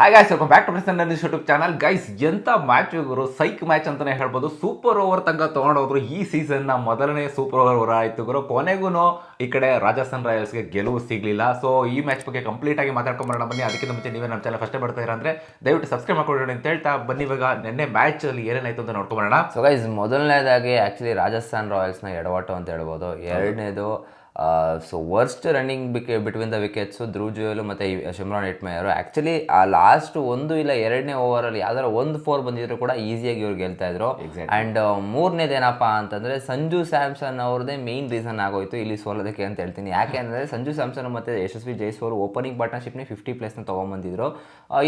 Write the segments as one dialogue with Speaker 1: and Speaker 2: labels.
Speaker 1: Hi guys welcome back to present ನನ್ನ YouTube channel guys ಎಂತ match ಗುರು psych match ಅಂತಲೇ ಹೇಳ್ಬೋದು. ಸೂಪರ್ ಓವರ್ ತನಕ ತಗೊಂಡೋದ್ರು ಈ ಸೀಸನ್ನ ಮೊದಲನೇ ಸೂಪರ್ ಓವರ್ ಆಯ್ತು ಗುರು. ಕೊನೆಗೂ ಈ ಕಡೆ ರಾಜಸ್ಥಾನ್ ರಾಯಲ್ಸ್ಗೆ ಗೆಲುವು ಸಿಗಲಿಲ್ಲ. ಸೊ ಈ ಮ್ಯಾಚ್ ಬಗ್ಗೆ ಕಂಪ್ಲೀಟ್ ಆಗಿ ಮಾತಾಡ್ಕೊಂಬರೋಣ. ಬನ್ನಿ. ಅದಕ್ಕಿಂತ ಮುಂಚೆ ನೀವೇ ನಮ್ಮ ಚಾನಲ್ ಫಸ್ಟೇ ಬರ್ತಾ ಅಂದ್ರೆ ದಯವಿಟ್ಟು ಸಬ್ಸ್ಕ್ರೈಬ್ ಮಾಡ್ಕೊಳ್ಳಿ ಅಂತ ಹೇಳ್ತಾ ಬನ್ನಿ. ಇವಾಗ ನಿನ್ನೆ ಮ್ಯಾಚ್ ಅಲ್ಲಿ ಏನೇನಾಯ್ತು ಅಂತ ನೋಡ್ಕೊಂಬರೋಣ.
Speaker 2: ಸೊ ಗೈಸ್ ಮೊದಲನೇದಾಗಿ ಆ್ಯಕ್ಚುಲಿ ರಾಜಸ್ಥಾನ್ ರಾಯಲ್ಸ್ನ ಎಡವಾಟು ಅಂತ ಹೇಳ್ಬೋದು. ಎರಡನೇದು so worst running BK between the wickets Dhruv Jurel ಮತ್ತು ಶಿಮ್ರಾನ್ ಇಟ್ಮೇಯರು ಆ್ಯಕ್ಚುಲಿ ಆ ಲಾಸ್ಟ್ ಒಂದು ಇಲ್ಲ ಎರಡನೇ ಓವರಲ್ಲಿ ಯಾವ್ದಾರ ಒಂದು ಫೋರ್ ಬಂದಿದ್ರು ಕೂಡ ಈಸಿಯಾಗಿ ಇವ್ರು ಗೆಲ್ತಾ ಇದ್ರು. ಆ್ಯಂಡ್ ಮೂರನೇದು ಏನಪ್ಪ ಅಂತಂದರೆ ಸಂಜು ಸ್ಯಾಮ್ಸನ್ ಅವ್ರದ್ದೇ ಮೇನ್ ರೀಸನ್ ಆಗೋಯ್ತು ಇಲ್ಲಿ ಸೋಲೋದಕ್ಕೆ ಅಂತ ಹೇಳ್ತೀನಿ. ಯಾಕೆ ಅಂದರೆ ಸಂಜು ಸ್ಯಾಮ್ಸನ್ ಮತ್ತು ಯಶಸ್ವಿ ಜೈಸ್ವಾಲ್ ಓಪನಿಂಗ್ ಪಾರ್ಟ್ನರ್ಶಿಪ್ನೇ ಫಿಫ್ಟಿ ಪ್ಲೇಸ್ನ ತೊಗೊಂಬಂದಿದ್ರು.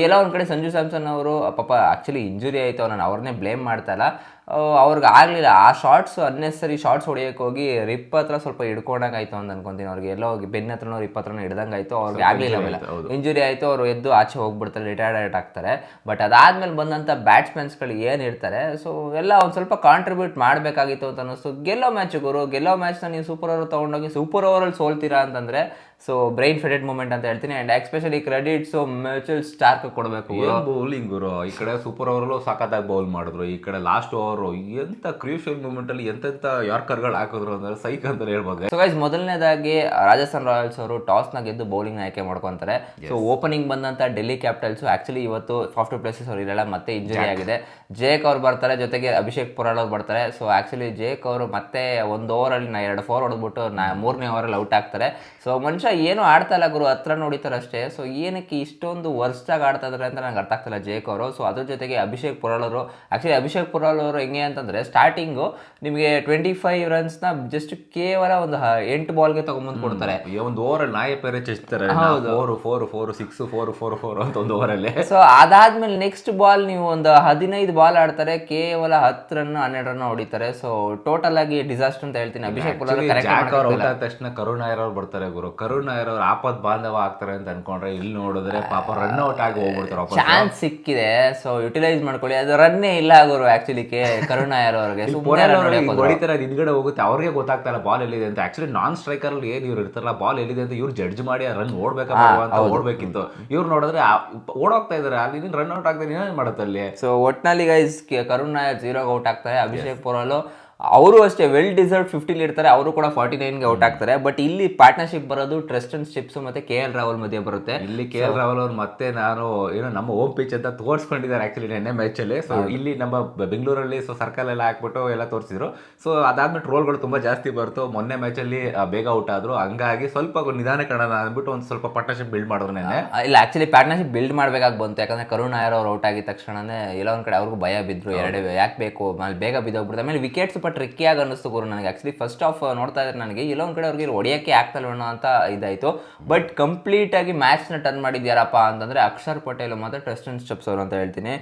Speaker 2: ಎಲ್ಲ ಒಂದು ಕಡೆ ಸಂಜು ಸ್ಯಾಮ್ಸನ್ ಅವರು ಪಾಪ ಆ್ಯಕ್ಚುಲಿ ಇಂಜುರಿ ಆಯಿತು ನಾನು ಅವ್ರನ್ನೇ ಬ್ಲೇಮ್ ಮಾಡ್ತಾ ಇಲ್ಲ. ಆ, ಅವ್ರಿಗೆ ಆಗಲಿಲ್ಲ. ಆ ಶಾರ್ಟ್ಸ್ ಅನ್ನೆಸರಿ ಶಾರ್ಟ್ಸ್ ಹೊಡಿಯೋಕೆ ಹೋಗಿ ರಿಪ್ ಹತ್ರ ಸ್ವಲ್ಪ ಹಿಡ್ಕೊಂಡಂಗಾಯ್ತು ಅಂತ ಅನ್ಕೊಂತೀನಿ ಅವ್ರಿಗೆ. ಎಲ್ಲೋ ಹೋಗಿ ಬೆನ್ನ ಹತ್ರನೋ ರಿಪ್ ಹತ್ರನೋ ಹಿಡ್ದಂಗಾಯ್ತು ಅವ್ರಿಗೆ ಆಗಲಿಲ್ಲ ಆಮೇಲೆ ಇಂಜುರಿ ಆಯಿತು ಅವರು ಎದ್ದು ಆಚೆ ಹೋಗ್ಬಿಡ್ತಾರೆ ರಿಟೈರ್ಡ್ ಆಗ್ತಾರೆ. ಬಟ್ ಅದಾದ್ಮೇಲೆ ಬಂದಂಥ ಬ್ಯಾಟ್ಸ್ಮನ್ಸ್ಗಳು ಏನು ಇರ್ತಾರೆ ಸೊ ಎಲ್ಲ ಒಂದು ಸ್ವಲ್ಪ ಕಾಂಟ್ರಿಬ್ಯೂಟ್ ಮಾಡಬೇಕಾಗಿತ್ತು ಅಂತ ಅನ್ನಿಸ್ತು. ಗೆಲ್ಲೋ ಮ್ಯಾಚ್ ಗುರು ಗೆಲ್ಲೋ ಮ್ಯಾಚ್ನ ನೀವು ಸೂಪರ್ ಓವರ್ ತೊಗೊಂಡೋಗಿ ಸೂಪರ್ ಓವರಲ್ಲಿ ಸೋಲ್ತೀರಾ ಅಂತಂದರೆ ಸೊ ಬ್ರೈನ್ ಫೆಡೆಡ್ ಮೂಮೆಂಟ್ ಅಂತ ಹೇಳ್ತೀನಿ. And especially credits Mitchell Starc ಕೊಡಬೇಕು.
Speaker 1: ಬೌಲಿಂಗ್ ಗುರು? ಈ ಕಡೆ ಸೂಪರ್ ಓವರ್ ಸಖತ್ತಾಗಿ ಬೌಲ್ ಮಾಡಿದ್ರು. ಈ ಕಡೆ ಲಾಸ್ಟ್ ಓವರು ಎಂತ ಕ್ರೂಷಿಯಲ್ ಮೂಮೆಂಟ್ ಅಲ್ಲಿ ಎಂತೆಂತ ಯಾರ್ಕರ್ಗಳು ಹಾಕಿದ್ರು ಅಂದ್ರೆ ಸೈಕ್ ಅಂತ ಹೇಳ್ಬೋದು.
Speaker 2: ಸೊ ಗೈಸ್ ಮೊದಲನೇದಾಗಿ ರಾಜಸ್ಥಾನ್ ರಾಯಲ್ಸ್ ಅವರು ಟಾಸ್ನ ಗೆದ್ದು ಬೌಲಿಂಗ್ ಆಯ್ಕೆ ಮಾಡ್ಕೊಂತಾರೆ. ಸೊ ಓಪನಿಂಗ್ ಬಂದಂತ ಡೆಲ್ಲಿ ಕ್ಯಾಪಿಟಲ್ಸ್ ಆಕ್ಚುಲಿ ಇವತ್ತು ಸಾಫ್ಟ್ ಪ್ಲೇಸಸ್ ಅವ್ರು ಇರಲ್ಲ ಮತ್ತೆ ಇಂಜುರಿ ಆಗಿದೆ. ಜೇಕ್ ಅವ್ರು ಬರ್ತಾರೆ ಜೊತೆಗೆ ಅಭಿಷೇಕ್ ಪುರಾಳ್ ಅವ್ರು ಬರ್ತಾರೆ. ಸೊ ಆಕ್ಚುಲಿ ಜೇಕ್ ಅವರು ಮತ್ತೆ ಒಂದು ಓವರಲ್ಲಿ ನಾ ಎರಡು ಫೋರ್ ಹೊಡೆದ್ಬಿಟ್ಟು ನಾ ಮೂರನೇ ಓವರಲ್ಲಿ ಔಟ್ ಆಗ್ತಾರೆ. ಸೊ ಮನುಷ್ಯ ಏನು ಆಡ್ತಾಯಿಲ್ಲ ಇಲ್ಲ ಗುರು ಹತ್ರ ನೋಡಿತಾರೆ ಅಷ್ಟೇ. ಸೊ ಏನಕ್ಕೆ ಇಷ್ಟೊಂದು ವರ್ಸ್ಟಾಗಿ ಆಡ್ತಾ ಇದಾರೆ ಅಂತ ನಂಗೆ ಅರ್ಥ ಆಗ್ತಿಲ್ಲ ಜೇಕ್ ಅವರು. ಸೊ ಅದ್ರ ಜೊತೆಗೆ ಅಭಿಷೇಕ್ ಪುರಾಳವರು ಆ್ಯಕ್ಚುಲಿ ಆಕ್ಚುಲಿ ಅಭಿಷೇಕ್ ಪುರಾಳವರು ಅವರು ಹೆಂಗೆ ಅಂತಂದ್ರೆ ಸ್ಟಾರ್ಟಿಂಗು ನಿಮಗೆ ಟ್ವೆಂಟಿ ಫೈವ್ ರನ್ಸ್ನ ಜಸ್ಟ್ ಕೇವಲ ಒಂದು ಎಂಟು ಬಾಲ್ಗೆ ತೊಗೊಂಬಂದು ಕೊಡ್ತಾರೆ.
Speaker 1: ಒಂದು ಓವರ್ ಪೇರೆ ಚೆಚ್ತಾರೆ ಹೌದು. Four four four six four four four ಅಂತ ಒಂದು ಓವರಲ್ಲಿ ಅಲ್ಲಿ.
Speaker 2: ಸೊ ಅದಾದ್ಮೇಲೆ ನೆಕ್ಸ್ಟ್ ಬಾಲ್ ನೀವು ಒಂದು ಹದಿನೈದು ಬಾಲ್ ಆಡ್ತಾರೆ ಕೇವಲ ಹತ್ತು ರನ್ ಹನ್ನೆರಡು ರನ್ ಹೊಡಿತಾರೆ. ಸೊ ಟೋಟಲ್ ಆಗಿ ಡಿಸಾಸ್ಟರ್ ಅಂತ ಹೇಳ್ತೀನಿ. ಅಭಿಷೇಕ್
Speaker 1: ಪುರಾಳ ತಕ್ಷಣ ಕರುಣ್ ನಾಯರ್ ಅವ್ರು ಬರ್ತಾರೆ ಗುರು. ಕರುಣ್ ನಾಯರ್ ಅವರು ಆಪತ್ ಬಾಂಧವ ಆಗ್ತಾರೆ ಅಂತ ಅನ್ಕೊಂಡ್ರೆ ಇಲ್ಲಿ ನೋಡಿದ್ರೆ ಪಾಪ ರನ್ ಔಟ್ ಆಗಿ ಹೋಗ್ಬಿಡ್ತಾರೆ
Speaker 2: ಚಾನ್ಸ್ ಸಿಕ್ಕಿದೆ. ಸೊ ಯುಟಿಲೈಸ್ ಮಾಡ್ಕೊಳ್ಳಿ. ಅದು ರನ್ನೇ ಇಲ್ಲ ಆಗೋರು ಆಕ್ಚುಲಿ ಕೆ ಕರುಣಾಯರ್ ಅವ್ರಿಗೆ. ಸುಮ್ಮನೆ
Speaker 1: ಪೊರೆಲ್
Speaker 2: run
Speaker 1: ಅವ್ರು
Speaker 2: ಹೊಡ್ಯಕ್
Speaker 1: ಹೊಡಿತಾರೆ ಅದು ಹಿಂದ್ಗಡೆ ಹೋಗುತ್ತೆ. ಅವ್ರಿಗೆ ಗೊತ್ತಾಗ್ತಾ ಇಲ್ಲ ಬಾಲ್ ಎಲ್ಲಿದೆ ಅಂತ. ಆಕ್ಚುಲಿ ನಾನ್ ಸ್ಟ್ರೈಕರ್ ಅಲ್ಲಿ ಏನ್ ಇವ್ರು ಇರ್ತಾರಲ್ಲ ಬಾಲ್ ಎಲ್ಲಿದೆ ಅಂತ ಇವ್ರು ಜಡ್ಜ್ ಮಾಡಿ ರನ್ ಓಡ್ಬೇಕಪ್ಪ ಅಂತ ಓಡ್ಬೇಕಿತ್ತು. ಇವ್ರು ನೋಡಿದ್ರೆ ಆ- ಓಡೋಗ್ತಾ ಇದಾರೆ. ಅಲ್ಲಿ ರನ್ ಔಟ್ ಆಗ್ತಾರೆ ಏನೇನ್ ಮಾಡುತ್ತೆ ಅಲ್ಲಿ?
Speaker 2: ಸೊ ಒಟ್ನಲ್ಲಿ ಗೈಸ್ ಕರುಣ್ ನಾಯರ್ ಜೀರೋಗೆ ಔಟ್ ಆಗ್ತಾರೆ. ಅಭಿಷೇಕ್ ಪುರಾಲು ಅವರು ಅಷ್ಟೇ ವೆಲ್ ಡಿಸರ್ವ್ ಫಿಫ್ಟಿಲಿ ಇರ್ತಾರೆ ಅವರು ಕೂಡ ಫಾರ್ಟಿ ನೈನ್ಗೆ ಔಟ್ ಆಗ್ತಾರೆ. ಬಟ್ ಇಲ್ಲಿ ಪಾರ್ಟ್ನರ್ಶಿಪ್ ಬರೋದು ಟ್ರಸ್ಟ್ ಅಂಡ್ ಸ್ಟಿಪ್ಸ್ ಮತ್ತೆ ಕೆ ಎಲ್ ರಾಹುಲ್ ಮಧ್ಯೆ ಬರುತ್ತೆ.
Speaker 1: ಇಲ್ಲಿ ಕೆ ಎಲ್ ರಾಹುಲ್ ಅವ್ರು ಮತ್ತೆ ನಾನು ಏನೋ ನಮ್ಮ ಹೋಮ್ ಪಿಚ್ ಅಂತ ತೋರಿಸ್ಕೊಂಡಿದ್ದಾರೆ ಆಕ್ಚುಲಿ ನೆನ್ನೆ ಮ್ಯಾಚ್ ಅಲ್ಲಿ. ಸೊ ಇಲ್ಲಿ ನಮ್ಮ ಬೆಂಗಳೂರಲ್ಲಿ ಸೊ ಸರ್ಕಲ್ ಎಲ್ಲ ಹಾಕ್ಬಿಟ್ಟು ಎಲ್ಲ ತೋರಿಸಿದ್ರು. ಸೊ ಅದಾದ್ಮೇಲೆ ರೋಲ್ಗಳು ತುಂಬಾ ಜಾಸ್ತಿ ಬರ್ತು. ಮೊನ್ನೆ ಮ್ಯಾಚ್ ಅಲ್ಲಿ ಬೇಗ ಔಟ್ ಆದ್ರು. ಹಂಗಾಗಿ ಸ್ವಲ್ಪ ನಿಧಾನ ಕಾಣೋಣ ಅಂದ್ಬಿಟ್ಟು ಒಂದು ಸ್ವಲ್ಪ ಪಾರ್ಟ್ನರ್ಶಿಪ್ ಬಿಲ್ಡ್ ಮಾಡಿದ್ರು ನೆನ್ನೆ.
Speaker 2: ಇಲ್ಲ ಆಕ್ಚುಲಿ ಪಾರ್ಟ್ನರ್ಶಿಪ್ ಬಿಲ್ಡ್ ಮಾಡ್ಬೇಕಾಗಿ ಬಂತು. ಯಾಕಂದ್ರೆ ಕರುಣ್ ನಾಯರ್ ಅವ್ರು ಔಟ್ ಆಗಿದ ತಕ್ಷಣನೇ ಎಲ್ಲ ಒಂದ್ ಕಡೆ ಅವ್ರಿಗೂ ಭಯ ಬಿದ್ರು. ಎರಡೇ ಯಾಕೆ ಬೇಕು? ಆಮೇಲೆ ಬೇಗ ಬಿದ್ದೋಗ್ಬಿಡ್ತು. ಆಮೇಲೆ ವಿಕೆಟ್ಸ್ ಟ್ರಿಕ್ಕಿಯಾಗಿ ಅನ್ನಿಸ್ತು ಗುರು ನನಗೆ. ಆ್ಯಕ್ಚುಲಿ ಫಸ್ಟ್ ಆಫ್ ನೋಡ್ತಾ ಇದ್ರೆ ನನಗೆ ಎಲ್ಲ ಒಂದು ಕಡೆ ಅವ್ರಿಗೆ ಹೊಡೆಯೋಕ್ಕೆ ಆಗ್ತಲ್ವೇನೋ ಅಂತ ಇದಾಯಿತು. ಬಟ್ ಕಂಪ್ಲೀಟ್ ಆಗಿ ಮ್ಯಾಚ್ನ ಟರ್ನ್ ಮಾಡಿದ್ಯಾರಪ್ಪ ಅಂತಂದ್ರೆ ಅಕ್ಷರ್ ಪಟೇಲ್ ಮತ್ತು ಟೆಸ್ಟ್ ಅಂಡ್ ಸ್ಟೆಪ್ಸ್ ಅವರು ಅಂತ ಹೇಳ್ತೀನಿ.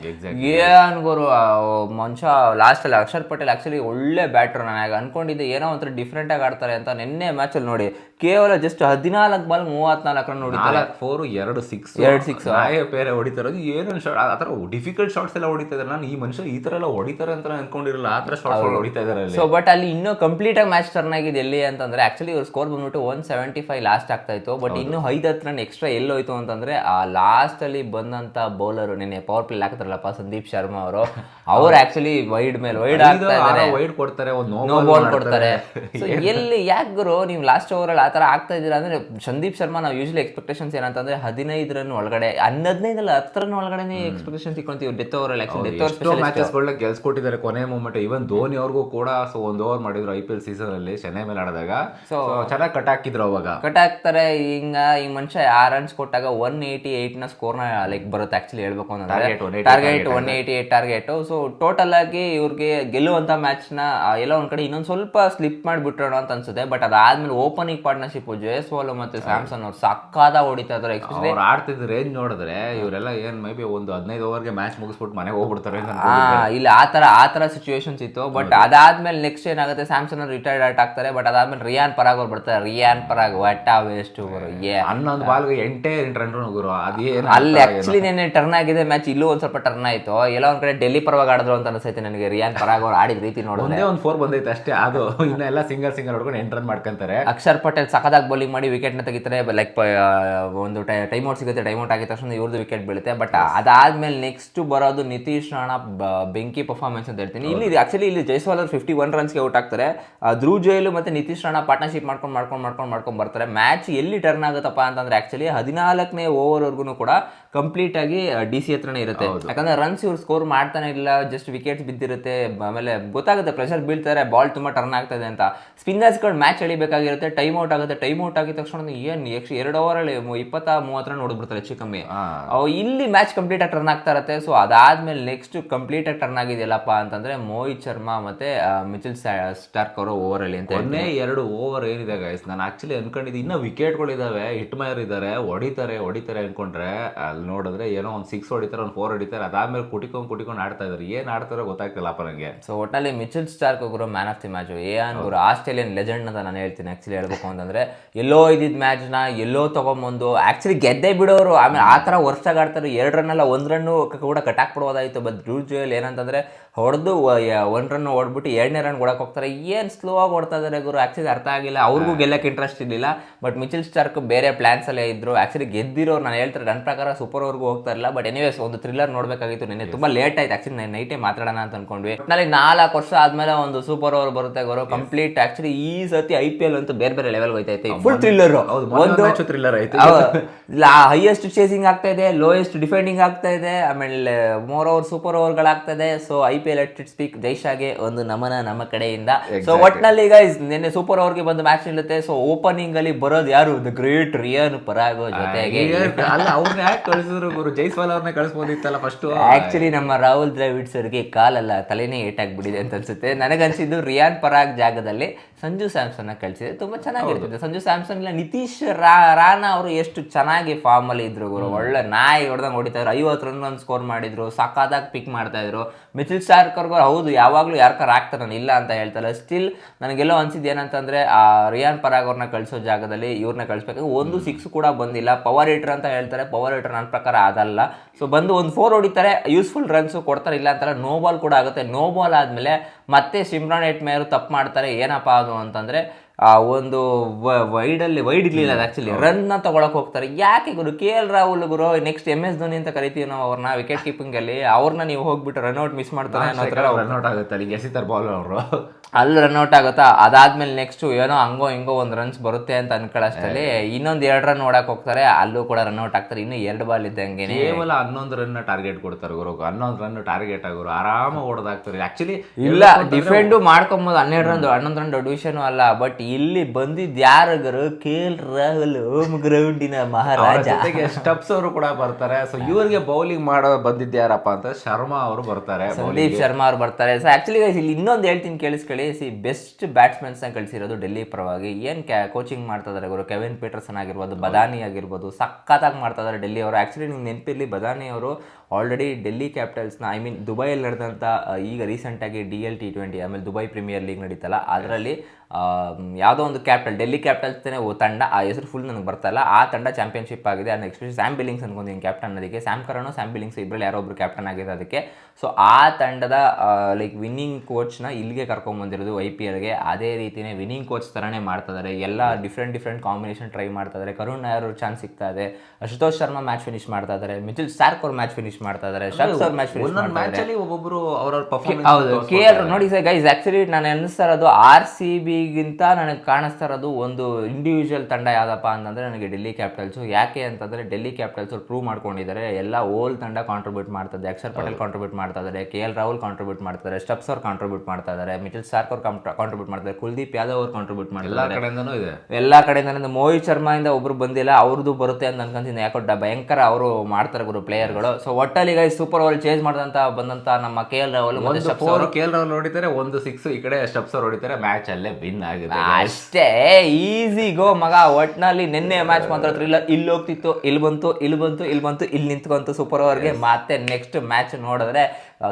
Speaker 2: ಏನ್ ಗುರು ಮನುಷ್ಯ ಲಾಸ್ಟ್ ಅಲ್ಲಿ ಅಕ್ಷರ್ ಪಟೇಲ್ ಆಕ್ಚುಲಿ ಒಳ್ಳೆ ಬ್ಯಾಟ್ರು ನನಗೆ ಅನ್ಕೊಂಡಿದ್ದೆ. ಏನೋ ಒಂಥರ ಡಿಫ್ರೆಂಟಾಗಿ ಆಡ್ತಾರೆ ಅಂತ ನಿನ್ನೆ ಮ್ಯಾಚ್ ಅಲ್ಲಿ ನೋಡಿ. ಕೇವಲ ಜಸ್ಟ್ ಹದಿನಾಲ್ಕು ಬಾಲ್ ಮೂವತ್ನಾಲ್ಕು ರನ್
Speaker 1: ಹೊಡಿತಾರೆ ಫೋರ್ ಎರಡು ಸಿಕ್ಸ್
Speaker 2: ಎರಡು ಸಿಕ್ಸ್
Speaker 1: ನಾಯ ಬೇರೆ ಹೊಡಿತಾರೆ ಏನೊಂದು ಶಾರ್ಟ್ ಆ ಥರ ಡಿಫಿಕಲ್ಟ್ ಶಾರ್ಟ್ಸ್ ಎಲ್ಲ ಹೊಡಿತಾ ಇದ್ದಾರೆ. ನಾನು ಈ ಮನುಷ್ಯ ಈ ಥರ ಎಲ್ಲ ಹೊಡಿತಾರೆ ಅಂತ ಅನ್ಕೊಂಡಿರಲ್ಲ. ಆ ಥರ ಶಾರ್ಟ್ಸ್ ಹೊಡಿತಾ ಇದಾರೆ ಅಲ್ಲಿ
Speaker 2: ಸೊ ಬಟ್ ಅಲ್ಲಿ ಇನ್ನೂ ಕಂಪ್ಲೀಟ್ ಆಗಿ ಮ್ಯಾಚ್ ಟರ್ನ್ ಆಗಿದೆ ಎಲ್ಲಿ ಅಂತಂದ್ರೆ ಆಕ್ಚುಲಿ ಇವ್ರ ಸ್ಕೋರ್ ಬಂದ್ಬಿಟ್ಟು ಒನ್ ಸೆವೆಂಟಿ ಫೈವ್ ಲಾಸ್ಟ್ ಆಗ್ತಾ ಇತ್ತು. ಬಟ್ ಇನ್ನು ಐದು ಹತ್ತು ರನ್ ಎಕ್ಸ್ಟ್ರಾ ಎಲ್ಲೋಯ್ತು ಅಂತಂದ್ರೆ ಆ ಲಾಸ್ಟ್ ಅಲ್ಲಿ ಬಂದಂತ ಬೌಲರ್ ನಿನ್ನೆ ಪವರ್ ಪ್ಲೇ ಹಾಕ್ತಾರಲ್ಲಪ್ಪ ಸಂದೀಪ್ ಶರ್ಮಾ ಅವರು ಅವ್ರು ಆಕ್ಚುಲಿ ವೈಡ್ ಮೇಲೆ ವೈಡ್
Speaker 1: ವೈಡ್ ಕೊಡ್ತಾರೆ
Speaker 2: ನೋ ಬಾಲ್ ಕೊಡ್ತಾರೆ. ಎಲ್ಲಿ ಯಾಕೆ ಗುರು ನೀವು ಲಾಸ್ಟ್ ಅಲ್ಲಿ ಆ ತರ ಆಗ್ತಾ ಇದ್ದೀರಾ ಅಂದ್ರೆ ಸಂದೀಪ್ ಶರ್ಮಾ ನಾವು ಯೂಶಲಿ ಎಕ್ಸ್ಪೆಕ್ಟೇಷನ್ಸ್ ಏನಂತಂದ್ರೆ ಹದಿನೈದು ರನ್ ಒಳಗಡೆ ಹನ್ನದೈದಲ್ಲ ಹತ್ತು ರನ್ ಒಳಗಡೆ ಎಕ್ಸ್ಪೆಕ್ಟೇಷನ್ ಸಿಕ್ಕೊಂತೀವಿ ಡೆತ್ ಓವರ್ ಡೆತ್
Speaker 1: ಓವರ್ ಗೆಲ್ಸ್ ಗೆಲ್ಸ್ಕೊಟ್ಟಿದ್ದಾರೆ ಕೊನೆ ಮೂಮೆಂಟ್ ಇವನ್ ಧೋನಿ ಅವ್ರಿಗೂ ಕೂಡ ಸೊ ಒಂದು ಓವರ್ ಮಾಡಿದ್ರು ಐ ಪಿ ಎಲ್ ಸೀಸನ್ ಅಲ್ಲಿ ಚೆನ್ನೈ ಮೇಲೆ ಆಡಿದಾಗ. ಸೊ ಚೆನ್ನಾಗಿ ಕಟ್ ಹಾಕಿದ್ರು ಅವಾಗ.
Speaker 2: ಕಟ್ ಹಾಕ್ತಾರೆ ಹಿಂಗ ಈ ಮನುಷ್ಯ ಆ ರನ್ಸ್ ಕೊಟ್ಟಾಗ ಒನ್ ಏಯ್ಟಿ ಏಯ್ಟ್ನ ಸ್ಕೋರ್ನ ಲೈಕ್ ಬರುತ್ತೆ ಆಕ್ಚುಲಿ ಹೇಳ್ಬೇಕು
Speaker 1: ಅಂತ
Speaker 2: ಅಂತಂದ್ರೆ
Speaker 1: 180
Speaker 2: target one eighty eight target so total ಆಗಿ ಇವ್ರಿಗೆ ಗೆಲ್ಲುವಂತ ಮ್ಯಾಚ್ನ ಎಲ್ಲ ಒಂದ್ ಕಡೆ ಇನ್ನೊಂದ್ ಸ್ವಲ್ಪ ಸ್ಲಿಪ್ ಮಾಡಿಬಿಟ್ರೋಣ ಅಂತ ಅನ್ಸುತ್ತೆ. ಬಟ್ ಅದಾದ್ಮೇಲೆ ಓಪನಿಂಗ್ ಪಾರ್ಟ್ನರ್ಶಿಪ್ ಜಯಸ್ವಾಲ್ ಮತ್ತೆ ಸ್ಯಾಮ್ಸನ್ ಅವ್ರು ಸಕ್ಕಾದ ಹೊಡಿತಾ ಇದ್ರು. ಎಕ್ಸ್ಪೆಷಲಿ
Speaker 1: ಆಡ್ತಿದ್ದ ರೇಂಜ್ ನೋಡಿದ್ರೆ ಇವರೆಲ್ಲ ಏನ್ ಮೇ ಬಿ ಒಂದು ಹದಿನೈದು ಓವರ್ಗೆ ಮ್ಯಾಚ್ ಮುಗಿಸ್ಬಿಟ್ಟು ಮನೆಗೆ ಹೋಗ್ಬಿಡ್ತಾರೆ
Speaker 2: ಇಲ್ಲಿ ಆ ತರ ಆ ತರ ಸಿಚುವೇಶನ್ಸ್ ಇತ್ತು. ಬಟ್ ಅದಾದ ಅದಾದ್ಮೇಲೆ ನೆಕ್ಸ್ಟ್ ಏನಾಗುತ್ತೆ? ಸ್ಯಾಮ್ಸನ್ ರಿಟೈರ್ಡ್ ಆಟ ಆಗ್ತಾರೆ ಬಟ್ ಅದಾದ್ಮೇಲೆ ರಿಯಾನ್ ಪರಾಗ್ ಅವ್ರು ಬರ್ತಾರೆ ರಿಯಾನ್ ಪರಾಗ್ ವಟ್ಟ ವೇಸ್ಟ್ ಏ
Speaker 1: ಹನ್ನೊಂದು ಬಾಲ್ಗೆ ಎಂಟೇ ರನ್ ಗುರು. ಅದೇನು
Speaker 2: ಅಲ್ಲಿ ಆಕ್ಚುಲಿ ನೆನ್ನೆ ಟರ್ನ್ ಆಗಿದೆ ಮ್ಯಾಚ್ ಇಲ್ಲೂ ಒಂದ್ ಸ್ವಲ್ಪ ಟರ್ನ್ ಆಯ್ತು. ಎಲ್ಲ ಒಂದ್ ಕಡೆ ಡೆಲ್ಲಿ ಪರವಾಗಿ ಆಡಿದ್ರು ಅಂತ ಅನ್ಸೈತೆ ನನಗೆ. ರಿಯಾನ್ ಪರಾಗ್ ಅವ್ರು ಆಡಿದ ರೀತಿ ನೋಡಿದ್ರೆ.
Speaker 1: ಒಂದೇ ಒಂದು ಫೋರ್ ಬಂದೈತೆ ಅಷ್ಟೇ. ಅದು ಇನ್ನೆಲ್ಲ ಸಿಂಗಲ್ ಸಿಂಗಲ್ ಹೊಡ್ಕೊಂಡು ಎಂಟು ರನ್ ಮಾಡ್ಕೊಂತಾರೆ.
Speaker 2: ಅಕ್ಷರ್ ಪಟೇಲ್ ಸಖದಾಗ ಬೌಲಿಂಗ್ ಮಾಡಿ ವಿಕೆಟ್ನ ತೆಗಿತಾರೆ. ಲೈಕ್ ಒಂದು ಟೈಮ್ ಔಟ್ ಸಿಗುತ್ತೆ. ಟೈಮ್ ಔಟ್ ಆಗಿದ ತಕ್ಷಣ ಇವ್ರದ್ದು ವಿಕೆಟ್ ಬೀಳುತ್ತೆ. ಬಟ್ ಅದಾದ್ಮೇಲೆ ನೆಕ್ಸ್ಟ್ ಬರೋದು ನಿತೀಶ್ ರಾಣಾ ಬೆಂಕಿ ಪರ್ಫಾರ್ಮೆನ್ಸ್ ಅಂತ ಹೇಳ್ತೀನಿ. ಇಲ್ಲಿ ಆಕ್ಚುಲಿ ಇಲ್ಲಿ ಜೈಸ್ವಾಲ್ ಅವರು ಫಿಫ್ಟಿ ಒನ್ ರನ್ಸ್ಗೆ ಔಟ್ ಆಗ್ತಾರೆ. ಧ್ರುವ್ ಜೋಯಲು ಮತ್ತೆ ನಿತೀಶ್ ರಾಣಾ ಪಾರ್ಟ್ನರ್ಶಿಪ್ ಮಾಡ್ಕೊಂಡು ಮಾಡ್ಕೊಂಡು ಮಾಡ್ಕೊಂಡು ಮಾಡ್ಕೊಂಡು ಬರ್ತಾರೆ. ಮ್ಯಾಚ್ ಎಲ್ಲಿ ಟರ್ನ್ ಆಗುತ್ತಪ್ಪ ಅಂತಂದ್ರೆ ಆಕ್ಚುಲಿ ಹದಿನಾಲ್ಕನೇ ಓವರ್ವರೆಗೂ ಕೂಡ ಕಂಪ್ಲೀಟ್ ಆಗಿ ಡಿ ಸಿ ಹತ್ರನೇ ಇರುತ್ತೆ. ಯಾಕಂದ್ರೆ ರನ್ಸ್ ಇವ್ರು ಸ್ಕೋರ್ ಮಾಡ್ತಾನೆ ಇಲ್ಲ ಜಸ್ಟ್ ವಿಕೆಟ್ಸ್ ಬಿದ್ದಿರುತ್ತೆ ಆಮೇಲೆ ಗೊತ್ತಾಗುತ್ತೆ ಪ್ರೆಷರ್ ಬೀಳ್ತಾರೆ ಬಾಲ್ ತುಂಬಾ ಟರ್ನ್ ಆಗ್ತದೆ ಅಂತ. ಸ್ಪಿನ್ನರ್ಸ್ಗಳು ಮ್ಯಾಚ್ ಎಳಿಬೇಕಾಗಿರುತ್ತೆ ಟೈಮ್ ಔಟ್ ಆಗುತ್ತೆ ಟೈಮ್ ಔಟ್ ಆಗಿದ ತಕ್ಷಣ ಏನು ಎಕ್ಸ್ ಎರಡು ಓವರಲ್ಲಿ ಇಪ್ಪತ್ತ ಮೂವತ್ತರ ನೋಡ್ಬಿಡ್ತಾರೆ ಹೆಚ್ಚು ಕಮ್ಮಿ. ಇಲ್ಲಿ ಮ್ಯಾಚ್ ಕಂಪ್ಲೀಟ್ ಆಗಿ ಟರ್ನ್ ಆಗ್ತಾ ಇರುತ್ತೆ ಸೊ ಅದಾದ್ಮೇಲೆ ನೆಕ್ಸ್ಟ್ ಕಂಪ್ಲೀಟ್ ಆಗಿ ಟರ್ನ್ ಆಗಿದೆಯಲ್ಲಪ್ಪ ಅಂತಂದ್ರೆ ಮೋಹಿತ್ ಶರ್ಮಾ ಮತ್ತೆ ಮಿಚಿಲ್ ಮಿಚೆಲ್ ಸ್ಟಾ- ಸ್ಟಾರ್ಕ್ ಅವರು ಓವರ್ ಅಲ್ಲಿ ಅಂತ
Speaker 1: ಒಂದೇ ಎರಡು ಓವರ್ ಏನಿದೆ ಗೈಸ್ ನಾನು ಆಕ್ಚುಲಿ ಅನ್ಕೊಂಡಿದ್ದು ಇನ್ನೂ ವಿಕೆಟ್ಗಳಿದಾವೆ ಹಿಟ್ ಮೈರ್ ಇದ್ದಾರೆ ಹೊಡಿತಾರೆ ಹೊಡಿತಾರೆ ಅನ್ಕೊಂಡ್ರೆ ಅಲ್ಲಿ ನೋಡಿದ್ರೆ ಏನೋ ಒಂದು ಸಿಕ್ಸ್ ಹೊಡಿತಾರೆ ಒಂದು ಫೋರ್ ಹೊಡಿತಾರೆ ಅದಾದ್ಮೇಲೆ ಕುಟಿಕೊಂಡು ಕುಟಿಕೊಂಡು ಆಡ್ತಾ ಇದಾರೆ. ಏನು ಆಡ್ತಾರೋ ಗೊತ್ತಾಗ್ತಿಲ್ಲಪ್ಪ ನನಗೆ
Speaker 2: ಸೊ ಒಟ್ಟಲ್ಲಿ Mitchell Starc Guru man of the match on Guru Australian legend ಅಂತ ನಾನು ಹೇಳ್ತೀನಿ ಆ್ಯಕ್ಚುಲಿ ಹೇಳ್ಬೇಕು ಅಂತಂದ್ರೆ. ಎಲ್ಲೋ ಇದ್ದಿದ್ದ ಮ್ಯಾಚ್ನ ಎಲ್ಲೋ ತೊಗೊಂಬಂದು ಆ್ಯಕ್ಚುಲಿ ಗೆದ್ದೇ ಬಿಡೋರು. ಆಮೇಲೆ ಆ ಥರ ವರ್ಷಾಗ ಆಡ್ತಾರೆ. ಎರಡು ರನ್ನೆಲ್ಲ ಒಂದು ರನ್ನು ಕೂಡ ಕಟಾಕ್ ಬಿಡ್ಬೋದಾಯ್ತು. ಬಟ್ ಡ್ರೂ ಜುಯಲ್ ಏನಂತಂದ್ರೆ ಹೊಡೆದು ಒಂದು ರನ್ ಓಡ್ಬಿಟ್ಟು ಎರಡನೇ ರನ್ ಕೊಡಕ್ಕೆ ಹೋಗ್ತಾರೆ. ಏನು ಸ್ಲೋ ಆಗಿ ಓಡ್ತಾ ಇದಾರೆ ಗುರು? ಆ್ಯಕ್ಚುಲಿ ಅರ್ಥ ಆಗಿಲ್ಲ. ಅವ್ರಿಗೂ ಗೆಲ್ಲಕ್ಕೆ ಇಂಟ್ರೆಸ್ಟ್ ಇರಲಿಲ್ಲ. ಬಟ್ ಮಿಚಿಲ್ ಸ್ಟಾರ್ಕ್ ಬೇರೆ ಪ್ಲ್ಯಾನ್ಸಲ್ಲೇ ಇದ್ದರು ಆ್ಯಕ್ಚುಲಿ ಗೆದ್ದಿರೋರು ನಾನು ಹೇಳ್ತಾರೆ ನನ್ನ ಪ್ರಕಾರ ಸೂಪರ್ ಓವರ್ಗೂ ಹೋಗ್ತಾ ಇಲ್ಲ ಬಟ್ ಎನಿವೇಸ್ ಒಂದು ಥ್ರಿಲ್ಲರ್ ನೋಡಬೇಕಾಗಿತ್ತು ನಿನ್ನೆ. ತುಂಬಾ ಲೇಟ್ ಆಯ್ತು. ಆಕ್ಚುಲಿ ನೈಟೇ ಮಾತಾಡೋಣ ಅಂತ ಅನ್ಕೊಂಡ್ವಿ. ಒಟ್ನಲ್ಲಿ ನಾಲ್ಕು ವರ್ಷ ಆದ್ಮೇಲೆ ಒಂದು ಸೂಪರ್ ಓವರ್ ಬರುತ್ತೆ ಗುರು ಕಂಪ್ಲೀಟ್ ಆ್ಯಕ್ಚುಲಿ ಈ ಸತಿ ಐ ಪಿ ಎಲ್ ಅಂತೂ ಬೇರೆ ಬೇರೆ ಲೆವೆಲ್ ಹೋಯ್ತೈತೆ. ಫುಲ್ ಥ್ರಿಲ್ಲರ್
Speaker 1: ಒಂದು ಥ್ರಿಲ್ಲರ್ ಆಯ್ತು.
Speaker 2: ಹೈಯೆಸ್ಟ್ ಚೇಸಿಂಗ್ ಆಗ್ತಾ ಇದೆ ಲೋಯೆಸ್ಟ್ ಡಿಫೆಂಡಿಂಗ್ ಆಗ್ತಾ ಇದೆ. ಆಮೇಲೆ ಮೋರ್ ಓವರ್ ಸೂಪರ್ ಓವರ್ಗಳಾಗ್ತಾ ಇದೆ. So I P L at speak ಜೈಶಾಗೆ ಒಂದು ನಮನ ನಮ್ಮ ಕಡೆಯಿಂದ. ಸೊ ಒಟ್ನಲ್ಲಿ ಈಗ ನಿನ್ನೆ ಸೂಪರ್ ಓವರ್ಗೆ ಬಂದು ಮ್ಯಾಚ್ ನಿಲ್ಲುತ್ತೆ. ಸೊ ಓಪನಿಂಗ್ ಅಲ್ಲಿ ಬರೋದು ಯಾರು? ದ ಗ್ರೇಟ್ ರಿಯನ್ ಪರಾಗೋ ಜೊತೆಗೆ.
Speaker 1: ಅಲ್ಲ ಅವ್ರನ್ನ ಕಳಿಸಿದ್ರು ಗುರು. ಜೈಸ್ವಾಲ್ ಅವ್ರನ್ನ ಕಳಿಸ್ಬೋದಿತ್ತಲ್ಲ ಫಸ್ಟ್
Speaker 2: ಆಕ್ಚುಲಿ ನಮ್ಮ ರಾಹುಲ್ ದ್ರಾವಿಡ್ ಸರ್ಗೆ ಕಾಲಲ್ಲ ತಲೆನೇ ಏಟಾಗ್ಬಿಟ್ಟಿದೆ ಅಂತ ಅನ್ಸುತ್ತೆ. ನನಗನ್ಸಿದ್ದು ರಿಯಾನ್ ಪರಾಗ್ ಜಾಗದಲ್ಲಿ ಸಂಜು ಸ್ಯಾಮ್ಸನ್ ಕಳಿಸಿದೆ. ತುಂಬಾ ಚೆನ್ನಾಗಿರ್ತದೆ ಸಂಜು ಸ್ಯಾಮ್ಸನ್ ಇಲ್ಲ ನಿತೀಶ್ ರಾ ರಾಣಾ ಅವರು ಎಷ್ಟು ಚೆನ್ನಾಗಿ ಫಾರ್ಮ್ ಅಲ್ಲಿ ಇದ್ರು ಗುರು. ಒಳ್ಳೆ ನಾಯಿ ಹೊಡೆದಂಗೆ ಹೊಡಿತಾ ಇದ್ರು. ಐವತ್ತು ರನ್ ಒಂದು ಸ್ಕೋರ್ ಮಾಡಿದ್ರು. ಸಾಕಾದಾಗ ಪಿಕ್ ಮಾಡ್ತಾ ಇದ್ರು. ಮಿಥಿಲ್ ಸ್ಟಾರ್ಕರ್ಗೂ ಹೌದು ಯಾವಾಗಲೂ ಯಾರ್ಕಾರ ಆಗ್ತಾರೆ ನಾನು ಇಲ್ಲ ಅಂತ ಹೇಳ್ತಾರೆ ಸ್ಟಿಲ್ ನನಗೆಲ್ಲೋ ಅನ್ಸಿದ್ದು ಏನಂತಂದ್ರೆ ಆ ರಿಯಾನ್ ಪರಾಗ್ ಅವ್ರನ್ನ ಕಳಿಸೋ ಜಾಗದಲ್ಲಿ ಇವ್ರನ್ನ ಕಳಿಸ್ಬೇಕು. ಒಂದು ಸಿಕ್ಸ್ ಕೂಡ ಬಂದಿಲ್ಲ. ಪವರ್ ಹಿಟರ್ ಅಂತ ಹೇಳ್ತಾರೆ. ಪವರ್ ಹಿಟರ್ ನನ್ನ ಪ್ರಕಾರ ಅದಲ್ಲ. ಸೊ ಬಂದು ಒಂದು ಫೋರ್ ಹೊಡಿತಾರೆ ಯೂಸ್ಫುಲ್ ರನ್ಸು ಕೊಡ್ತಾರೆ, ಇಲ್ಲ ಅಂತಾರೆ ನೋ ಬಾಲ್ ಕೂಡ ಆಗುತ್ತೆ. ನೋ ಬಾಲ್ ಆದಮೇಲೆ ಮತ್ತೆ ಸಿಮ್ರಾನ್ ಮೇಯರು ತಪ್ಪು ಮಾಡ್ತಾರೆ, ಏನಪ್ಪ ಅದು ಅಂತಂದ್ರೆ ಆ ಒಂದು ವೈಡಲ್ಲಿ ವೈಡ್ ಇರ್ಲಿಲ್ಲ ಆಕ್ಚುಲಿ ರನ್ನ ತಗೊಳಕ್ ಹೋಗ್ತಾರೆ. ಯಾಕೆ ಗುರು? ಕೆ ಎಲ್ ರಾಹುಲ್ ಗುರು ನೆಕ್ಸ್ಟ್ ಎಂ ಎಸ್ ಧೋನಿ ಅಂತ ಕರಿತೀವಿ ನಾವು ಅವ್ರನ್ನ ವಿಕೆಟ್ ಕೀಪಿಂಗ್ ಅಲ್ಲಿ. ಅವ್ರನ್ನ ನೀವು ಹೋಗ್ಬಿಟ್ಟು ರನ್ಔಟ್ ಮಿಸ್ ಮಾಡ್ತಾರೆ ಅನ್ನೋ ಥರ
Speaker 1: ರನ್ಔಟ್ ಆಗುತ್ತೆ ಅಲ್ಲಿ ರನ್ ಬಾಲ್ ಅವರು.
Speaker 2: ಅಲ್ಲಿ ರನ್ಔಟ್ ಆಗುತ್ತಾ? ಅದಾದ್ಮೇಲೆ ನೆಕ್ಸ್ಟ್ ಏನೋ ಹಂಗೋ ಹಿಂಗೋ ಒಂದು ರನ್ಸ್ ಬರುತ್ತೆ ಅಂತ ಅನ್ಕೊಳ್ಳೋಷ್ಟರಲ್ಲಿ ಇನ್ನೊಂದು ಎರಡು ರನ್ ಓಡಕ್ ಹೋಗ್ತಾರೆ. ಅಲ್ಲೂ ಕೂಡ ರನ್ಔಟ್ ಆಗ್ತಾರೆ. ಇನ್ನು ಎರಡು ಬಾಲ್ ಇದ್ದಂಗೆ
Speaker 1: ಕೇವಲ ಹನ್ನೊಂದು ರನ್ ಟಾರ್ಗೆಟ್ ಕೊಡ್ತಾರೆ ಗುರು. ಹನ್ನೊಂದು ರನ್ ಟಾರ್ಗೆಟ್ ಆಗೋರು ಆರಾಮ ಓಡೋದಾಗ್ತಾರೆ. ಆಕ್ಚುಲಿ
Speaker 2: ಇಲ್ಲ ಡಿಫೆಂಡು ಮಾಡ್ಕೊಂಬೋದು. ಹನ್ನೆರಡು ರನ್ ಹನ್ನೊಂದು ರನ್ ದೊಡ್ಡ ವಿಷಯನೂ ಅಲ್ಲ. ಬಟ್ ಇಲ್ಲಿ ಬಂದಿದ್ ಯಾರಿಗರು ಕೆ ಎಲ್ ರಾಹುಲ್ ಹೋಮ್ ಗ್ರೌಂಡಿನ ಮಹಾರಾಜ?
Speaker 1: ಜೊತೆಗೆ ಸ್ಟಪ್ಸ್ ಅವರು ಕೂಡ ಬರ್ತಾರೆ. ಸೊ ಇವರಿಗೆ ಬೌಲಿಂಗ್ ಮಾಡೋ ಬಂದಿದ್ಯಾರಪ್ಪ ಅಂತ ಶರ್ಮಾ ಅವರು ಬರ್ತಾರೆ
Speaker 2: ಸಂದೀಪ್ ಶರ್ಮಾ ಅವ್ರು ಬರ್ತಾರೆ. ಸೊ ಆಕ್ಚುಲಿ ಇಲ್ಲಿ ಇನ್ನೊಂದು ಹೇಳ್ತೀನಿ ಕೇಳಿಸ್ಕೊಳ್ಳಿ. ಸಿ ಬೆಸ್ಟ್ ಬ್ಯಾಟ್ಸ್ಮನ್ಸ್ನ ಕಳಿಸಿರೋದು ಡೆಲ್ಲಿ ಪರವಾಗಿ. ಏನ್ ಕೋಚಿಂಗ್ ಮಾಡ್ತಾ ಇದಾರೆ ಗುರು? ಕೆವಿನ್ ಪೀಟರ್ಸನ್ ಆಗಿರ್ಬೋದು ಬದಾನಿ ಆಗಿರ್ಬೋದು ಸಖತ್ತಾಗಿ ಮಾಡ್ತಾ ಇದಾರೆ ಡೆಲ್ಲಿ ಅವರು. ಆಕ್ಚುಲಿ ನಿಮ್ಗೆ ನೆನಪಿರ್ಲಿ ಬದಾನಿ ಅವರು ಆಲ್ರೆಡಿ ಡೆಲ್ಲಿ ಕ್ಯಾಪಿಟಲ್ಸ್ನ ಐ ಮೀನ್ ದುಬೈಯಲ್ಲಿ ನಡೆದಂಥ ಈಗ ರೀಸೆಂಟಾಗಿ ಡಿ ಎಲ್ ಟಿ ಟ್ವೆಂಟಿ ಆಮೇಲೆ ದುಬೈ ಪ್ರೀಮಿಯರ್ ಲೀಗ್ ನಡೀತಲ್ಲ ಅದರಲ್ಲಿ ಯಾವುದೋ ಒಂದು ಕ್ಯಾಪಿಟಲ್ ಡೆಲ್ಲಿ ಕ್ಯಾಪಿಟಲ್ಸ್ನೇ ತಂಡ ಆ ಹೆಸರು ಫುಲ್ ನನಗೆ ಬರ್ತಾ ಇಲ್ಲ. ಆ ತಂಡ ಚಾಂಪಿಯನ್ಶಿಪ್ ಆಗಿದೆ. ಅದನ್ನು ಎಕ್ಸ್ಪೆಷಲಿ ಸ್ಯಾಮ್ ಬಿಲ್ಲಿಂಗ್ಸ್ ಅನ್ಕೊಂಡಿದ್ದೀನಿ ಕ್ಯಾಪ್ಟನ್ ಅದಕ್ಕೆ ಸ್ಯಾಮ್ ಕರಣೋ ಸ್ಯಾಮ್ ಬಿಲ್ಲಿಂಗ್ಸ್ ಇಬ್ಬರಲ್ಲಿ ಯಾರೋ ಒಬ್ಬರು ಕ್ಯಾಪ್ಟನ್ ಆಗಿದೆ ಅದಕ್ಕೆ. ಸೊ ಆ ತಂಡದ ಲೈಕ್ ವಿನ್ನಿಂಗ್ ಕೋಚ್ನ ಇಲ್ಲಿಗೆ ಕರ್ಕೊಂಬಂದಿರೋದು ಐ ಪಿ ಎಲ್ಗೆ ಅದೇ ರೀತಿಯೇ ವಿನ್ನಿಂಗ್ ಕೋಚ್ ಥರನೇ ಮಾಡ್ತಾ ಇದ್ದಾರೆ ಎಲ್ಲ ಡಿಫ್ರೆಂಟ್ ಡಿಫ್ರೆಂಟ್ ಕಾಂಬಿನೇಷನ್ ಟ್ರೈ ಮಾಡ್ತಾ ಇದ್ದಾರೆ ಕರುಣ್ ನಾಯರ್ ಚಾನ್ಸ್ ಸಿಗ್ತಾ ಇದೆ. ಅಶುತೋಷ್ ಶರ್ಮಾ ಮ್ಯಾಚ್ ಫಿನಿಶ್ ಮಾಡ್ತಾ ಇದ್ದಾರೆ ಮಿಚಿಲ್ ಸ್ಟಾರ್ಕ್ ಅವ್ರ ಮ್ಯಾಚ್ ಫಿನಿಶ್ ಮಾಡ್ತಾ ಇದ್ದಾರೆ ಶಬ್ಸ್ ಅವ್ರ ಮ್ಯಾಚ್ ಫಿನಿಶ್ ಮಾಡ್ತಾ ಇದ್ದಾರೆ
Speaker 1: ಒಬ್ಬೊಬ್ರು ಅವ್ರವ್ರ
Speaker 2: ಹೌದು. ಕೆ ಎಲ್ ನೋಡಿ ಸರ್ ಗೈಸ್ ಆ್ಯಕ್ಚುಲಿ ನಾನು ಅನ್ನಿಸ್ತಾ ಅದು ಆರ್ ಸಿ ಬಿಗಿಂತ ನನಗೆ ಕಾಣಿಸ್ತಾ ಇರೋದು ಒಂದು ಇಂಡಿವಿಜುವಲ್ ತಂಡ ಯಾವುದಪ್ಪ ಅಂತಂದರೆ ನನಗೆ ಡೆಲ್ಲಿ ಕ್ಯಾಪಿಟಲ್ಸು. ಯಾಕೆ ಅಂತಂದರೆ ಡೆಲ್ಲಿ ಕ್ಯಾಪಿಟಲ್ಸ್ ಪ್ರೂವ್ ಮಾಡ್ಕೊಂಡಿದ್ದಾರೆ ಎಲ್ಲ ಓಲ್ ತಂಡ ಕಾಂಟ್ರಿಬ್ಯೂಟ್ ಮಾಡ್ತದೆ. ಅಕ್ಷರ್ ಪಟೇಲ್ ಕಾಂಟ್ರಿಬ್ಯೂಟ್ ಮಾಡ್ತಾ ಇದ್ದಾರೆ ಕೆ ಎಲ್ ರಾಹುಲ್ ಕಾಂಟ್ರಿಬ್ಯೂಟ್ ಮಾಡ್ತಾರೆ ಸ್ಟಪ್ಸ್ ಅವ್ರು ಕಾಂಟ್ರಿಬ್ಯೂಟ್ ಮಾಡ್ತಾ ಇದ್ದಾರೆ ಮಿಚಲ್ ಸ್ಟಾರ್ಕ್ ಅವ್ರು ಕಾಂಟ್ರಿಬ್ಯೂಟ್ ಮಾಡ್ತಾರೆ ಕುಲ್ದೀಪ್ ಯಾದವ್ ಅವ್ರು ಕಾಂಟ್ರಿಬ್ಯೂಟ್
Speaker 1: ಎಲ್ಲಾ
Speaker 2: ಮಾಡ್ತಾರೆ ಎಲ್ಲ ಕಡೆಯಿಂದ ಮೋಹಿತ್ ಶರ್ಮಾ ಇಂದ ಒಬ್ರು ಬಂದಿಲ್ಲ. ಅವ್ರದ್ದು ಬರುತ್ತೆ ಅಂತ ಅನ್ಕೊಂತೀನಿ. ಯಾಕೋ ಡ- ಭಯಂಕರ ಅವರು ಮಾಡ್ತಾರೆ ಗುರು ಪ್ಲೇಯರ್ಗಳು ಸೊ ಒಟ್ಟಲ್ಲಿ ಈಗ ಸೂಪರ್ ಓವರ್ ಚೇಂಜ್ ಮಾಡಿದಂತ ಬಂದಂತ ನಮ್ಮ K L Rahul
Speaker 1: K L Rahul ನೋಡಿದರೆ ಒಂದು ಸಿಕ್ಸ್ ಈ ಕಡೆ ಸ್ಟೆಪ್ಸ್ ಅವ್ರು ಹೊಡಿತಾರೆ. ಮ್ಯಾಚ್ ಅಲ್ಲೇ ವಿನ್ ಆಗಿದೆ
Speaker 2: ಅಷ್ಟೇ ಈಸಿ ಗೋ ಮಗ. ಒಟ್ನಲ್ಲಿ ನಿನ್ನೆ ಮ್ಯಾಚ್ ಮಾತ್ರ ಥ್ರಿಲ್ಲರ್ ಇಲ್ಲಿ ಹೋಗ್ತಿತ್ತು ಇಲ್ಲಿ ಬಂತು ಇಲ್ಲಿ ಬಂತು ಇಲ್ಲಿ ಬಂತು ಇಲ್ಲಿ ನಿಂತ್ಕೊಂತು ಸೂಪರ್ ಓವರ್ಗೆ ಮತ್ತೆ ನೆಕ್ಸ್ಟ್ ಮ್ಯಾಚ್ ನೋಡಿದ್ರೆ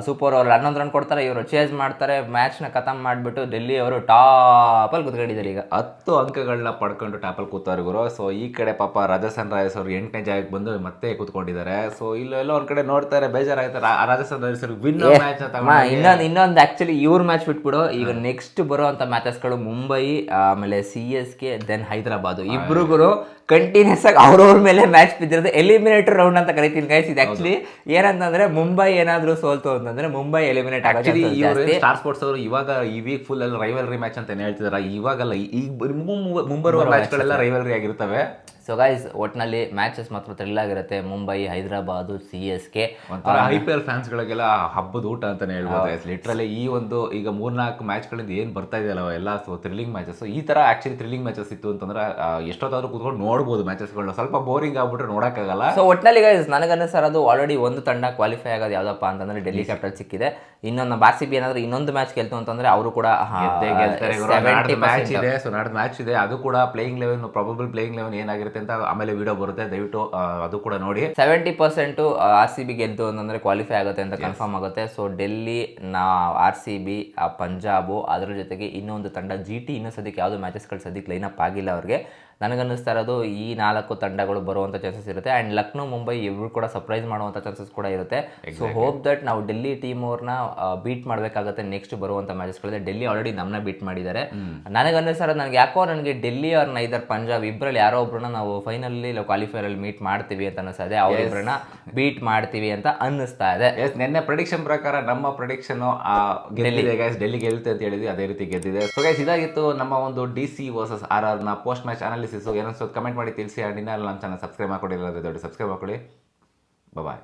Speaker 2: ಸೂಪರ್ ಓವರ್ ಹನ್ನೊಂದು ರನ್ ಕೊಡ್ತಾರೆ ಇವರು ಚೇಸ್ ಮಾಡ್ತಾರೆ ಮ್ಯಾಚ್ನ ಖತಮ್ ಮಾಡಿಬಿಟ್ಟು ಡೆಲ್ಲಿ ಅವರು ಟಾಪಲ್ಲಿ ಕುತ್ಕೊಂಡಿದ್ದಾರೆ ಈಗ.
Speaker 1: ಹತ್ತು ಅಂಕಗಳನ್ನ ಪಡ್ಕೊಂಡು ಟಾಪಲ್ ಕೂತವ್ರು ಗುರು. ಸೊ ಈ ಕಡೆ ಪಾಪ ರಾಜಸ್ಥಾನ್ ರಾಯಲ್ಸ್ ಅವರು ಎಂಟನೇ ಜಾಗಕ್ಕೆ ಬಂದು ಮತ್ತೆ ಕೂತ್ಕೊಂಡಿದ್ದಾರೆ. ಸೊ ಇಲ್ಲೆಲ್ಲ ಒಂದು ಕಡೆ ನೋಡ್ತಾರೆ ಬೇಜಾರಾಗುತ್ತೆ ರಾಜಸ್ಥಾನ್ ರಾಯಲ್ಸ್ ಅವ್ರಿಗೆ ವಿನ್ ಮ್ಯಾಚ್
Speaker 2: ಇನ್ನೊಂದು ಇನ್ನೊಂದು ಆಕ್ಚುಲಿ ಇವ್ರ ಮ್ಯಾಚ್ ಬಿಟ್ಬಿಡು. ಈಗ ನೆಕ್ಸ್ಟ್ ಬರುವಂತ ಮ್ಯಾಚಸ್ಗಳು ಮುಂಬೈ ಆಮೇಲೆ C S K then Hyderabad. ಇಬ್ರಿಗೂ ಕಂಟಿನ್ಯೂಸ್ ಆಗಿ ಅವ್ರವ್ರ ಮೇಲೆ ಮ್ಯಾಚ್ ಬಿದ್ದಿರೋದು ಎಲಿಮಿನೇಟರ್ ರೌಂಡ್ ಅಂತ ಕರಿತೀನಿ ಗೈಸ್ ಇದು ಆಕ್ಚುಲಿ ಏನಂತಂದ್ರೆ ಮುಂಬೈ ಏನಾದ್ರೂ ಸೋಲ್ತು ಅಂತಂದ್ರೆ Mumbai eliminate
Speaker 1: actually Star Sports ಅವರು ಇವಾಗ ಈ ವೀಕ್ ಫುಲ್ ಅಲ್ಲಿ ರೈವಲ್ರಿ ಮ್ಯಾಚ್ ಅಂತ ಹೇಳ್ತಿದಾರ? ಇವಾಗಲ್ಲ ಈಗ ಮುಂಬರುವ ಮ್ಯಾಚ್ಗಳೆಲ್ಲ ರೈವಲ್ರಿ ಆಗಿರ್ತವೆ.
Speaker 2: ಸೊ ಗೈಸ್ ಒಟ್ನಲ್ಲಿ ಮ್ಯಾಚಸ್ ಮಾತ್ರ ಥ್ರಿಲ್ ಆಗಿರುತ್ತೆ. Mumbai Hyderabad C S K
Speaker 1: I P L fans ಗಳಿಗೆಲ್ಲ ಹಬ್ಬದ ಊಟ ಅಂತಾನೆ ಹೇಳ್ಬೋದು ಲಿಟ್ರಲಿ ಈ ಒಂದು ಈಗ ಮೂರ್ನಾಲ್ಕು ಮ್ಯಾಚ್ ಗಳಿಂದ ಏನ್ ಬರ್ತಾ ಇದೆಯಲ್ಲ ಎಲ್ಲ ಸೊ ಥ್ರಿಲ್ಲಿಂಗ್ ಮ್ಯಾಚಸ್ ಈ ತರ ಆಕ್ಚುಲಿ ಥ್ರಿಲ್ಲಿಂಗ್ ಮ್ಯಾಚಸ್ ಇತ್ತು ಅಂತಂದ್ರೆ ಎಷ್ಟೊತ್ತಾದ್ರೂ ಕೂತ್ಕೊಂಡು ನೋಡ್ಬೋದು ಮ್ಯಾಚಸ್ಗಳನ್ನ ಸ್ವಲ್ಪ ಬೋರಿಂಗ್ ಆಗ್ಬಿಟ್ರೆ ನೋಡೋಕ್ಕಾಗಲ್ಲ.
Speaker 2: ಸೊ ಒಟ್ಟಿನಲ್ಲಿ ಗೈಸ್ ಅದು ಆಲ್ರೆಡಿ ಒಂದು ತಂಡ ಕ್ವಾಲಿಫೈ ಆಗೋದು ಯಾವುದಪ್ಪ ಅಂತಂದ್ರೆ ಡೆಲ್ಲಿ ಕ್ಯಾಪಿಟಲ್ ಸಿಕ್ಕಿದೆ. ಇನ್ನೊಂದು ಬಾರ್ ಸಿ ಬಿ ಏನಾದ್ರೂ ಇನ್ನೊಂದು ಮ್ಯಾಚ್ ಗೆಲ್ತು ಅಂತಂದ್ರೆ ಅವರು ಕೂಡ
Speaker 1: ಮ್ಯಾಚ್ ಇದೆ ಸೊ ನಾಡ್ದು ಮ್ಯಾಚ್ ಇದೆ. ಅದು ಕೂಡ playing eleven probable playing eleven ಏನಾಗಿರುತ್ತೆ ಅಂತ ಆಮೇಲೆ ವಿಡಿಯೋ ಬರುತ್ತೆ. ದಯವಿಟ್ಟು ಅದು ಕೂಡ ನೋಡಿ.
Speaker 2: Seventy percent R C B ಗೆದ್ದು ಅಂತಂದ್ರೆ ಕ್ವಾಲಿಫೈ ಆಗುತ್ತೆ ಅಂತ ಕನ್ಫರ್ಮ್ ಆಗುತ್ತೆ. ಸೊ ಡೆಲ್ಲಿ ನಾ ಆರ್ ಸಿ ಬಿ ಪಂಜಾಬು ಅದರ ಜೊತೆಗೆ ಇನ್ನೊಂದು ತಂಡ ಜಿ ಟಿ ಇನ್ನೂ ಸದ್ಯಕ್ಕೆ ಯಾವುದು ಮ್ಯಾಚಸ್ಗಳು ಸದ್ಯಕ್ಕೆ ಅಪ್ ಆಗಿಲ್ಲ ಅವ್ರಿಗೆ. ನನಗನ್ನಿಸ್ತಾ ಇರೋದು ಈ ನಾಲ್ಕು ತಂಡಗಳು ಬರುವಂತ ಚಾನ್ಸಸ್ ಇರುತ್ತೆ. ಅಂಡ್ ಲಕ್ನೋ ಮುಂಬೈ ಇವರು ಕೂಡ ಸರ್ಪ್ರೈಸ್ ಮಾಡುವಂತ ಚಾನ್ಸಸ್ ಕೂಡ ಇರುತ್ತೆ. ಸೊ ಹೋಪ್ ದಟ್ ನಾವು ಡೆಲ್ಲಿ ಟೀಮ್ ಅವ್ರನ್ನ ಬೀಟ್ ಮಾಡಬೇಕಾಗುತ್ತೆ ನೆಕ್ಸ್ಟ್ ಬರುವಂತ ಮ್ಯಾಚಸ್ಗಳಿದೆ ಡೆಲ್ಲಿ ಆಲ್ರೆಡಿ ನಮ್ಮನ್ನ ಬೀಟ್ ಮಾಡಿದ್ದಾರೆ. ನನಗನ್ನಿಸ್ತಾ ನನಗೆ ಯಾಕೋ ನನಗೆ ಡೆಲ್ಲಿ ಅವ್ರನ್ನ ನೈದರ್ ಪಂಜಾಬ್ ಇಬ್ಬರಲ್ಲಿ ಯಾರೋ ಒಬ್ರನ್ನ ನಾವು ಫೈನಲ್ಲಿ ಕ್ವಾಲಿಫೈರ್ ಅಲ್ಲಿ ಮೀಟ್ ಮಾಡ್ತೀವಿ ಅಂತ ಅನ್ನಿಸ್ತಾ ಇದೆ. ಅವರಿಬ್ಬರನ್ನ ಬೀಟ್ ಮಾಡ್ತೀವಿ ಅಂತ ಅನ್ನಿಸ್ತಾ ಇದೆ.
Speaker 1: ಎಸ್ ನಿನ್ನೆ ಪ್ರೊಡಿಕ್ಷನ್ ಪ್ರಕಾರ ನಮ್ಮ ಪ್ರೊಡಿಕ್ಷನ್ ಡೆಲ್ಲಿ ಗೆಲ್ತೆ ಅಂತ ಹೇಳಿದ್ವಿ ಅದೇ ರೀತಿ ಗೆದ್ದಿದೆ. ಸೊ ಗೈಸ್ ಇದಾಗಿತ್ತು ನಮ್ಮ ಒಂದು ಡಿ ಸಿ ವರ್ಸಸ್ ಆರ್ ಆರ್ನ ಪೋಸ್ಟ್ ಮ್ಯಾಚ್ ಅನಾಲಿಸಿಸ್ ಏನನ್ಸೋದು ಕಮೆಂಟ್ ಮಾಡಿ ತಿಳಿಸಿ ಅಂಡ್ ಅಲ್ಲಿ ನಮ್ಮ ಚಾನಲ್ ಸಬ್ಸ್ಕ್ರೈಬ್ ಮಾಡ್ಕೊಂಡಿಲ್ಲ ದೊಡ್ಡ ಸಬ್ಸ್ಕ್ರೈಬ್ ಮಾಡ್ಕೊಳ್ಳಿ ಬಾಯ್